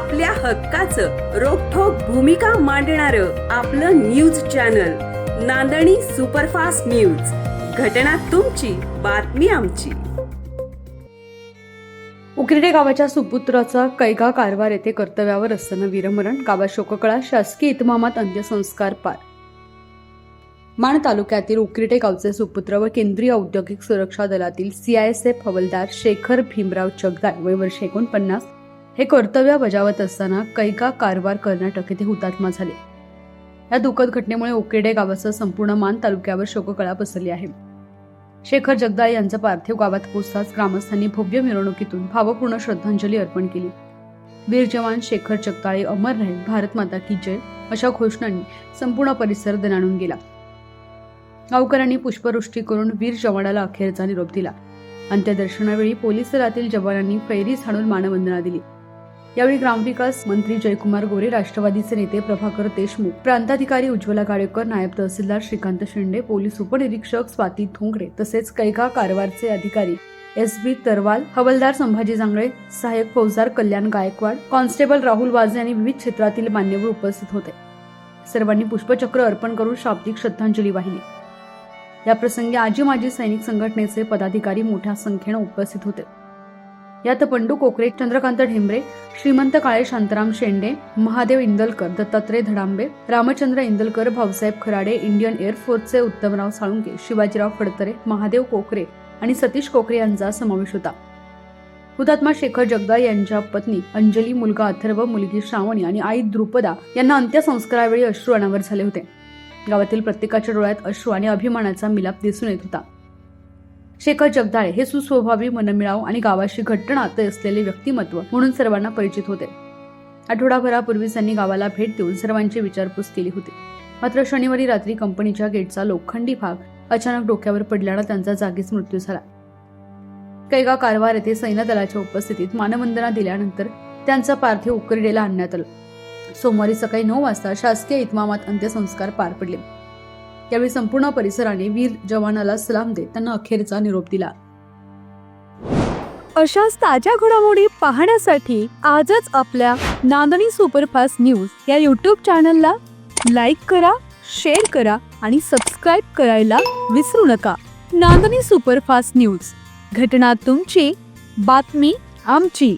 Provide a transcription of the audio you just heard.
आपल्या हक्काचं रोखोक भूमिका मांडणार आपलं news channel Nandani superfast news. घटना तुमची बातमी आमची. उकिरडे गावाच्या सुपुत्राचा कैगा कारभार येथे कर्तव्यावर असताना वीरमरण गावात शोककळा शासकीय इतमामात अंत्यसंस्कार पार. माण तालुक्यातील उकिरडे गावचे सुपुत्र व केंद्रीय औद्योगिक सुरक्षा दलातील सीआयएसएफ हवलदार शेखर भीमराव जगदाय वय वर्ष एकोणपन्नास हे कर्तव्य बजावत असताना कैका कारवार कर्नाटक येथे हुतात्मा झाले. या दुःखद घटनेमुळे ओकेडे गावासह संपूर्ण मान तालुक्यावर शोककळा पसरली आहे. शेखर जगदाळे यांचं पार्थिव गावात पोचताच ग्रामस्थांनी भव्य मिरवणुकीतून भावपूर्ण श्रद्धांजली अर्पण केली. वीर जवान शेखर जगदाळे अमर राहील भारत माता की जय अशा घोषणांनी संपूर्ण परिसर दणाणून गेला. गावकऱ्यांनी पुष्पवृष्टी करून वीर जवानाला अखेरचा निरोप दिला. अंत्यदर्शनावेळी पोलीस दलातील जवानांनी फैरी झाडून मानवंदना दिली. यावेळी ग्रामविकास मंत्री जयकुमार गोरे राष्ट्रवादीचे नेते प्रभाकर देशमुख प्रांताधिकारी उज्ज्वला गाडेकर नायब तहसीलदार श्रीकांत शिंदे पोलीस उपनिरीक्षक स्वाती थोंगडे तसेच कैगा कारवारचे अधिकारी एस बी तरवाल हवलदार संभाजी जांगळे सहाय्यक फौजदार कल्याण गायकवाड कॉन्स्टेबल राहुल वाजे आणि विविध क्षेत्रातील मान्यवर उपस्थित होते. सर्वांनी पुष्पचक्र अर्पण करून शाब्दिक श्रद्धांजली वाहिली. या प्रसंगी आजी माजी सैनिक संघटनेचे पदाधिकारी मोठ्या संख्येनं उपस्थित होते. यात पंडू कोकरे चंद्रकांत ढेंबरे श्रीमंत काळे शांताराम शेंडे महादेव इंदलकर दत्तात्रय धडांबे रामचंद्र इंदलकर भाऊसाहेब खराडे इंडियन एअरफोर्सचे उत्तमराव साळुंके शिवाजीराव फडतरे महादेव कोकरे आणि सतीश कोकरे यांचा समावेश होता. हुतात्मा शेखर जगदाळ यांच्या पत्नी अंजली मुलगा अथर्व मुलगी श्रावणी आणि आई द्रुपदा यांना अंत्यसंस्कारावेळी अश्रू अनावर झाले होते. गावातील प्रत्येकाच्या डोळ्यात अश्रू आणि अभिमानाचा मिलाप दिसून येत होता. शेखर जगदाळे हे सुस्वभावी मनमिळाव आणि गावाशी घट्ट नाते असलेले व्यक्तिमत्व म्हणून सर्वांना परिचित होते. आठवडाभरापूर्वी त्यांनी गावाला भेट देऊन सर्वांची विचारपूस केली होती. मात्र शनिवारी रात्री कंपनीच्या गेटचा लोखंडी भाग अचानक डोक्यावर पडल्यानं त्यांचा जागीच मृत्यू झाला. कैगा कारवार येथे सैन्य दलाच्या उपस्थितीत मानवंदना दिल्यानंतर त्यांचा पार्थिव उकरडेला आणण्यात आलं. सोमवारी सकाळी नऊ वाजता शासकीय इतमामात अंत्यसंस्कार पार पडले. यावेळी संपूर्ण परिसराने वीर जवानाला सलाम देत त्यांना अखेरचा निरोप दिला. अशाच ताज्या घडामोडी पाहण्यासाठी आजच आपल्या नांदणी सुपरफास्ट न्यूज या यूट्यूब चॅनलला लाईक करा शेअर करा आणि सबस्क्राईब करायला विसरू नका. नांदणी सुपरफास्ट न्यूज घटना तुमची बातमी आमची.